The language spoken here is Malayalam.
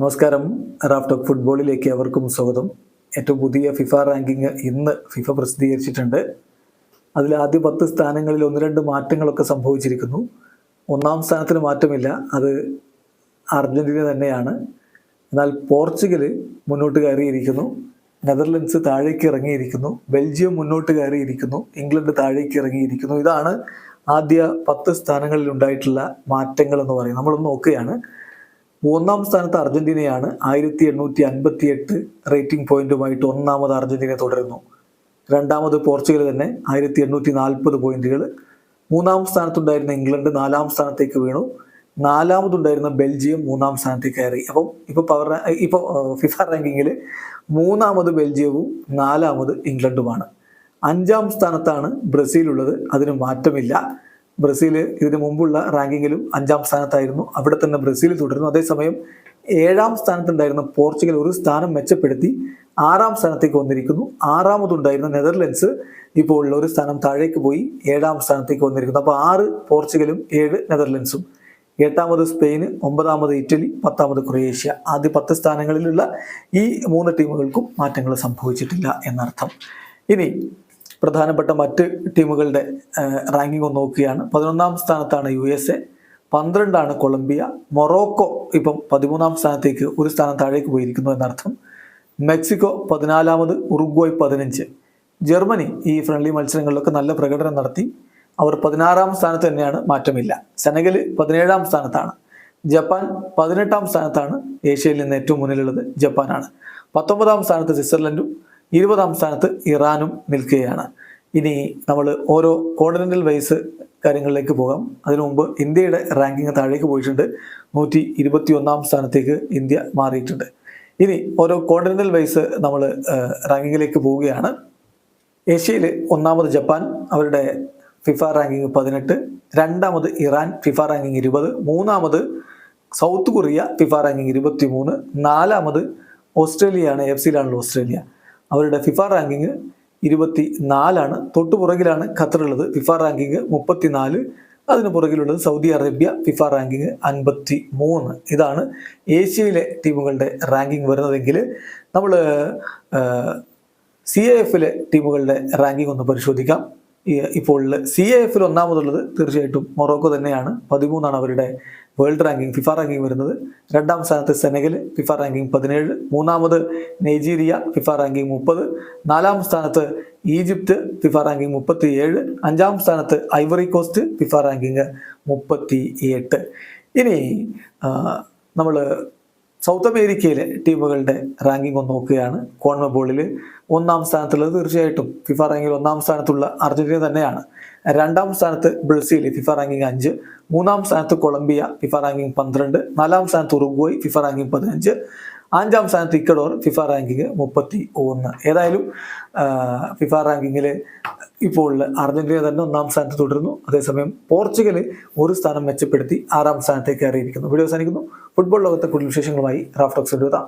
നമസ്കാരം. റാഫ്റ്റോക്ക് ഫുട്ബോളിലേക്ക് അവർക്കും സ്വാഗതം. ഏറ്റവും പുതിയ ഫിഫ റാങ്കിങ് ഇന്ന് ഫിഫ പ്രസിദ്ധീകരിച്ചിട്ടുണ്ട്. അതിൽ ആദ്യ പത്ത് സ്ഥാനങ്ങളിൽ ഒന്ന് രണ്ട് മാറ്റങ്ങളൊക്കെ സംഭവിച്ചിരിക്കുന്നു. ഒന്നാം സ്ഥാനത്തിന് മാറ്റമില്ല. അത് അർജന്റീന തന്നെയാണ്. എന്നാൽ പോർച്ചുഗൽ മുന്നോട്ട് കയറിയിരിക്കുന്നു. നെതർലൻഡ്സ് താഴേക്ക് ഇറങ്ങിയിരിക്കുന്നു. ബെൽജിയം മുന്നോട്ട് കയറിയിരിക്കുന്നു. ഇംഗ്ലണ്ട് താഴേക്ക് ഇറങ്ങിയിരിക്കുന്നു. ഇതാണ് ആദ്യ പത്ത് സ്ഥാനങ്ങളിൽ ഉണ്ടായിട്ടുള്ള മാറ്റങ്ങൾ എന്ന് പറയുന്നത്. നമ്മളൊന്ന് നോക്കുകയാണ്. മൂന്നാം സ്ഥാനത്ത് അർജന്റീനയാണ്. ആയിരത്തി എണ്ണൂറ്റി അൻപത്തി എട്ട് റേറ്റിംഗ് പോയിന്റുമായിട്ട് ഒന്നാമത് അർജന്റീന തുടരുന്നു. രണ്ടാമത് പോർച്ചുഗൽ തന്നെ ആയിരത്തി എണ്ണൂറ്റി നാൽപ്പത് പോയിന്റുകൾ മൂന്നാം സ്ഥാനത്തുണ്ടായിരുന്ന ഇംഗ്ലണ്ട് നാലാം സ്ഥാനത്തേക്ക് വീണു. നാലാമതുണ്ടായിരുന്ന ബെൽജിയം മൂന്നാം സ്ഥാനത്തേക്ക് കയറി. അപ്പം ഇപ്പോൾ പവർ ഇപ്പോൾ ഫിഫ റാങ്കിങ്ങിൽ മൂന്നാമത് ബെൽജിയവും നാലാമത് ഇംഗ്ലണ്ടുമാണ്. അഞ്ചാം സ്ഥാനത്താണ് ബ്രസീൽ ഉള്ളത് അതിന് മാറ്റമില്ല. ബ്രസീൽ ഇതിനു മുമ്പുള്ള റാങ്കിങ്ങിലും അഞ്ചാം സ്ഥാനത്തായിരുന്നു. അവിടെ തന്നെ ബ്രസീൽ തുടരുന്നു. അതേസമയം ഏഴാം സ്ഥാനത്തുണ്ടായിരുന്ന പോർച്ചുഗൽ ഒരു സ്ഥാനം മെച്ചപ്പെടുത്തി ആറാം സ്ഥാനത്തേക്ക് വന്നിരിക്കുന്നു. ആറാമതുണ്ടായിരുന്ന നെതർലൻഡ്സ് ഇപ്പോൾ ഒരു സ്ഥാനം താഴേക്ക് പോയി ഏഴാം സ്ഥാനത്തേക്ക് വന്നിരിക്കുന്നു. അപ്പോൾ ആറ് പോർച്ചുഗലും ഏഴ് നെതർലൻഡ്സും. എട്ടാമത് സ്പെയിന് ഒമ്പതാമത് ഇറ്റലി പത്താമത് ക്രൊയേഷ്യ. ആദ്യ പത്ത് സ്ഥാനങ്ങളിലുള്ള ഈ മൂന്ന് ടീമുകൾക്കും മാറ്റങ്ങൾ സംഭവിച്ചിട്ടില്ല എന്നർത്ഥം. ഇനി പ്രധാനപ്പെട്ട മറ്റ് ടീമുകളുടെ റാങ്കിംഗ് ഒന്ന് നോക്കുകയാണ്. പതിനൊന്നാം സ്ഥാനത്താണ് യു എസ് എ പന്ത്രണ്ടാണ് കൊളംബിയ. മൊറോക്കോ ഇപ്പം പതിമൂന്നാം സ്ഥാനത്തേക്ക് ഒരു സ്ഥാനം താഴേക്ക് പോയിരിക്കുന്നു എന്നർത്ഥം. മെക്സിക്കോ പതിനാലാമത് ഉറുഗ്വോയ് പതിനഞ്ച്. ജർമ്മനി ഈ ഫ്രണ്ട്ലി മത്സരങ്ങളിലൊക്കെ നല്ല പ്രകടനം നടത്തി. അവർ പതിനാറാം സ്ഥാനത്ത് തന്നെയാണ് മാറ്റമില്ല. സെനഗൽ പതിനേഴാം സ്ഥാനത്താണ്. ജപ്പാൻ പതിനെട്ടാം സ്ഥാനത്താണ് ഏഷ്യയിൽ നിന്ന് ഏറ്റവും മുന്നിലുള്ളത് ജപ്പാനാണ്. പത്തൊമ്പതാം സ്ഥാനത്ത് സ്വിറ്റ്സർലൻഡും ഇരുപതാം സ്ഥാനത്ത് ഇറാനും നിൽക്കുകയാണ്. ഇനി നമ്മൾ ഓരോ കോണ്ടിനെന്റൽ വൈസ് കാര്യങ്ങളിലേക്ക് പോകാം. അതിനു മുമ്പ് ഇന്ത്യയുടെ റാങ്കിങ് താഴേക്ക് പോയിട്ടുണ്ട്. നൂറ്റി ഇരുപത്തി ഒന്നാം സ്ഥാനത്തേക്ക് ഇന്ത്യ മാറിയിട്ടുണ്ട്. ഇനി ഓരോ കോണ്ടിനെന്റൽ വൈസ് നമ്മൾ റാങ്കിങ്ങിലേക്ക് പോവുകയാണ്. ഏഷ്യയിൽ ഒന്നാമത് ജപ്പാൻ അവരുടെ ഫിഫ റാങ്കിങ് പതിനെട്ട് രണ്ടാമത് ഇറാൻ ഫിഫ റാങ്കിങ് ഇരുപത് മൂന്നാമത് സൗത്ത് കൊറിയ ഫിഫ റാങ്കിങ് ഇരുപത്തി മൂന്ന് നാലാമത് ഓസ്ട്രേലിയയാണ് എഫ് സിയിലാണല്ലോ ഓസ്ട്രേലിയ. അവരുടെ ഫിഫ റാങ്കിങ് ഇരുപത്തി നാലാണ് തൊട്ടു പുറകിലാണ് ഖത്തറുള്ളത്. ഫിഫ റാങ്കിങ് മുപ്പത്തി നാല് അതിന് പുറകിലുള്ളത് സൗദി അറേബ്യ ഫിഫ റാങ്കിങ് അൻപത്തി മൂന്ന് ഇതാണ് ഏഷ്യയിലെ ടീമുകളുടെ റാങ്കിങ് വരുന്നതെങ്കിൽ നമ്മൾ സി എ എഫിലെ ടീമുകളുടെ റാങ്കിങ് ഒന്ന് പരിശോധിക്കാം. ഇപ്പോൾ സി എ എഫിൽ ഒന്നാമതുള്ളത് തീർച്ചയായിട്ടും മൊറോക്കോ തന്നെയാണ്. പതിമൂന്നാണ് അവരുടെ വേൾഡ് റാങ്കിങ് ഫിഫ റാങ്കിങ് വരുന്നത്. രണ്ടാം സ്ഥാനത്ത് സെനഗൽ ഫിഫ റാങ്കിങ് പതിനേഴ്. മൂന്നാമത് നൈജീരിയ ഫിഫ റാങ്കിങ് മുപ്പത്. നാലാം സ്ഥാനത്ത് ഈജിപ്ത് ഫിഫ റാങ്കിങ് മുപ്പത്തി ഏഴ് അഞ്ചാം സ്ഥാനത്ത് ഐവറി കോസ്റ്റ് ഫിഫ റാങ്കിങ് മുപ്പത്തി എട്ട് ഇനി നമ്മൾ സൗത്ത് അമേരിക്കയിലെ ടീമുകളുടെ റാങ്കിംഗ് ഒന്ന് നോക്കുകയാണ്. കോൺമബോളിൽ ഒന്നാം സ്ഥാനത്തുള്ളത് തീർച്ചയായിട്ടും ഫിഫ റാങ്കിങ്ങിൽ ഒന്നാം സ്ഥാനത്തുള്ള അർജന്റീന തന്നെയാണ്. രണ്ടാം സ്ഥാനത്ത് ബ്രസീൽ ഫിഫ റാങ്കിങ് അഞ്ച്. മൂന്നാം സ്ഥാനത്ത് കൊളംബിയ ഫിഫ റാങ്കിങ് പന്ത്രണ്ട്. നാലാം സ്ഥാനത്ത് ഉറുഗ്വോയ് ഫിഫ റാങ്കിങ് പതിനഞ്ച്. അഞ്ചാം സ്ഥാനത്ത് ഇക്കഡോർ ഫിഫ റാങ്കിങ് മുപ്പത്തി ഒന്ന് ഏതായാലും ഫിഫ റാങ്കിങ്ങിൽ ഇപ്പോൾ അർജന്റീന തന്നെ ഒന്നാം സ്ഥാനത്ത് തുടരുന്നു. അതേസമയം പോർച്ചുഗൽ ഒരു സ്ഥാനം മെച്ചപ്പെടുത്തി ആറാം സ്ഥാനത്തേക്ക് കയറിയിരിക്കുന്നു. വീഡിയോ അവസാനിക്കുന്നു. ഫുട്ബോൾ ലോകത്തെ കൂടുതൽ വിശേഷങ്ങളുമായി റാഫ്റ്റോക്സ് എഴുതാം